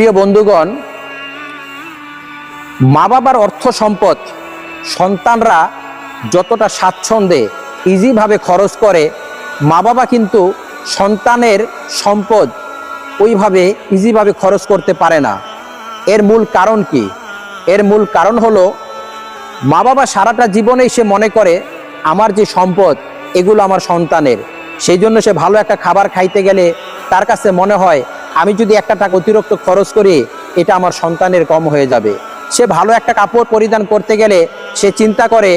প্রিয় বন্ধুগণ মা বাবার অর্থ সম্পদ সন্তানরা যতটা স্বাচ্ছন্দ্যে ইজিভাবে খরচ করে মা বাবা কিন্তু সন্তানের সম্পদ ওইভাবে ইজিভাবে খরচ করতে পারে না। এর মূল কারণ কি? এর মূল কারণ হলো মা বাবা সারাটা জীবনেই সে মনে করে, আমার যে সম্পদ, এগুলো আমার সন্তানের। সেই জন্য সে ভালো একটা খাবার খাইতে গেলে তার কাছে মনে হয় আমি যদি একটা টাকা অতিরিক্ত খরচ করি, এটা আমার সন্তানের কম হয়ে যাবে। সে ভালো একটা কাপড় পরিধান করতে গেলে সে চিন্তা করে,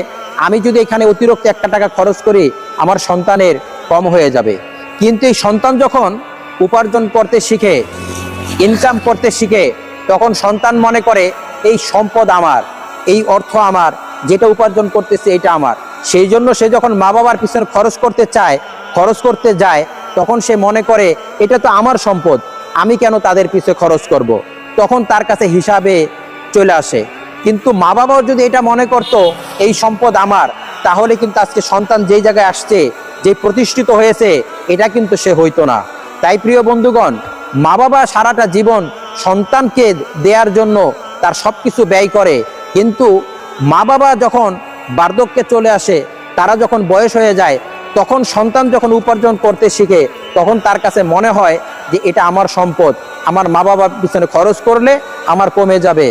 আমি যদি এখানে অতিরিক্ত একটা টাকা খরচ করি, আমার সন্তানের কম হয়ে যাবে। কিন্তু এই সন্তান যখন উপার্জন করতে শিখে ইনকাম করতে শিখে, তখন সন্তান মনে করে, এই সম্পদ আমার, এই অর্থ আমার, যেটা উপার্জন করতেছে এটা আমার। সেই জন্য সে যখন মা বাবার পিছনে খরচ করতে চায়, খরচ করতে যায়, তখন সে মনে করে, এটা তো আমার সম্পদ। আমি কেন তাদের পিছে খরচ করব। তখন তার কাছে হিসাবে চলে আসে। কিন্তু মা বাবাও যদি এটা মনে করতো, এই সম্পদ আমার, তাহলে কিন্তু আজকে সন্তান যেই জায়গায় আসছে যে প্রতিষ্ঠিত হয়েছে, এটা কিন্তু সে হইতো না। তাই প্রিয় বন্ধুগণ মা বাবা সারাটা জীবন সন্তানকে দেওয়ার জন্য তার সব কিছু ব্যয় করে। কিন্তু মা বাবা যখন বার্ধক্যে চলে আসে, তারা যখন বয়স হয়ে যায়, তখন সন্তান যখন উপার্জন করতে শিখে, তখন তার কাছে মনে হয় যে এটা আমার সম্পদ। আমার মা বাবার পিছনে খরচ করলে আমার কমে যাবে।